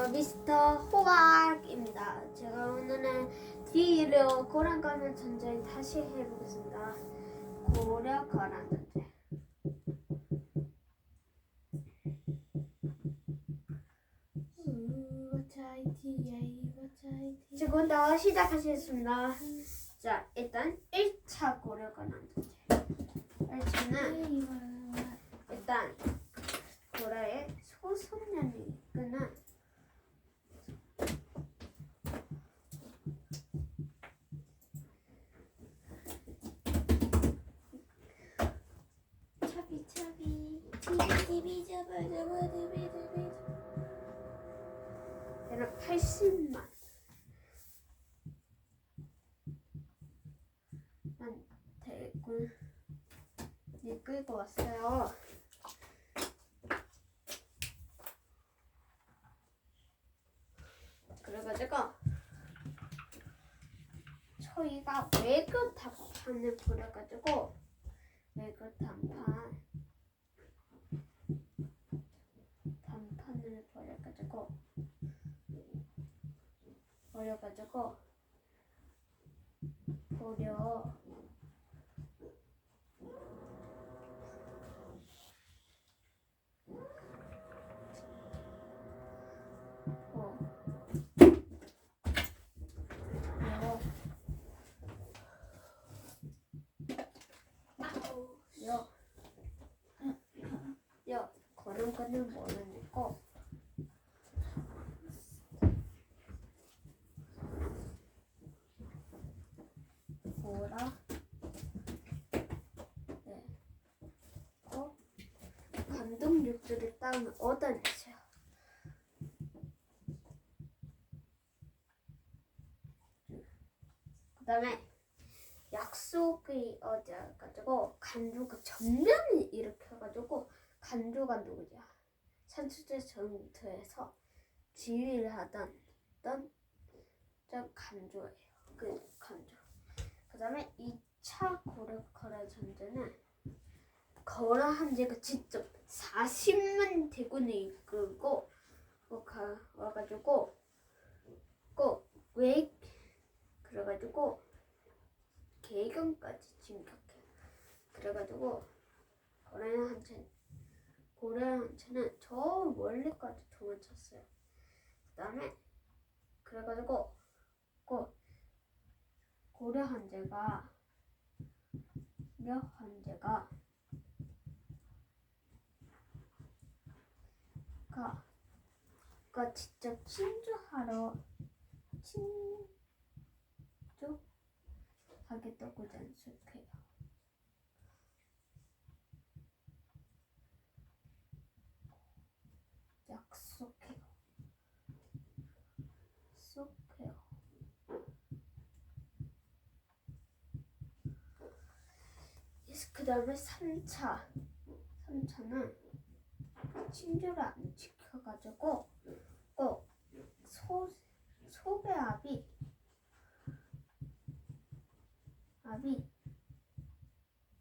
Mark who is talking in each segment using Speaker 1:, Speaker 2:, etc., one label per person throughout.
Speaker 1: 어, 미스터 호박입니다. 제가 오늘은 뒤로 고랑 가는 전쟁 다시 해보겠습니다. 고려 거란 전쟁. 지금부터 시작하시겠습니다. 자, 일단 1차 고려 거란 전쟁. 1차는 일단 고려의 소선년이 이끄는 차비 차비 티비 잡아 잡아 잡아 잡아 얘는 80만 만 대군 이 끌고 왔어요. 그래가지고 저희가 외교 답판을 보내가지고 외교 답판 단판을 버려가지고 버려가지고 버려 어. 여. 여. 걸음 걷는 모르니까. 보라. 네. 어? 감동육들을 땅 얻어내세요. 그 다음에 약속이 어디가지고 간주가 전면을 일으켜가지고 간주가 누구냐? 산수제 전투에서 지휘를 하던 던, 저 간주예요. 그 간주. 그 다음에 2차 고려 거래 전쟁은 거라 한제가 직접 40만 대군을 이끌고 어, 가, 와가지고 꼭왜 그래가지고 개경까지 진격해. 그래가지고 고래한 한채 고래한 한채는 저 멀리까지 도망쳤어요. 그 다음에 그래가지고 고 고려 한제가 려 한제가 가, 가 직접 친주하러 친 하겠다고 단속해요. 약속해요. 약속해요. 그 다음에 3차. 3차는 친주를 안 지켜가지고 꼭 소, 소배압이 압이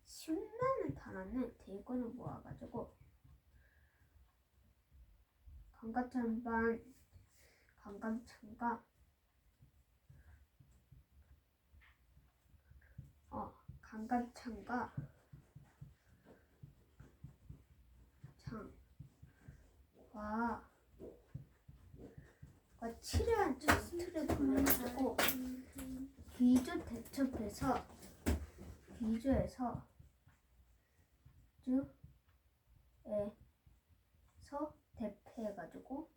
Speaker 1: 10만을 달하는 대군을 모아가지고. 강가천반 강감천과 어 강감천과 창과 과 치료한 전투를 보내가지고 귀주 대첩에서 귀주에서 주에서 대패해가지고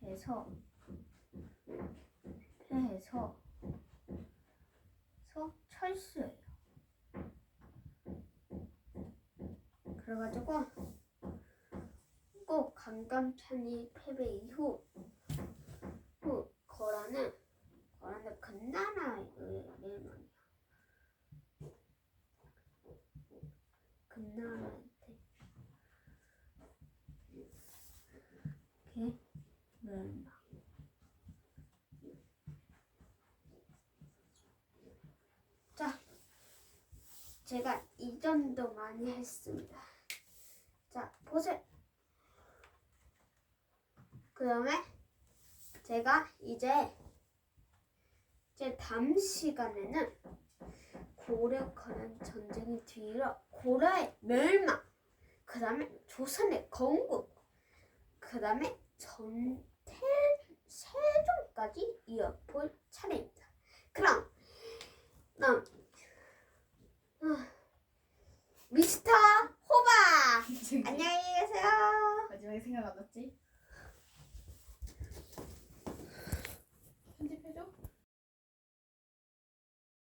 Speaker 1: 패해서 패해서 서 철수예요. 그래가지고 꼭 강감찬이 패배 이후 후 거라는 거라는 금나라의 예언이야. 금나라한테 개 멸망. 자, 제가 이전도 많이 했습니다. 자, 보세요. 제가 이제 이제 다음 시간에는 고려 관한 전쟁이 뒤이어 고려의 멸망, 그 다음에 조선의 건국, 그 다음에 전태 세종까지 이어볼 차례입니다. 그럼 그럼 아, 미스터 호박 안녕히 계세요.
Speaker 2: 마지막에 생각 안 났지?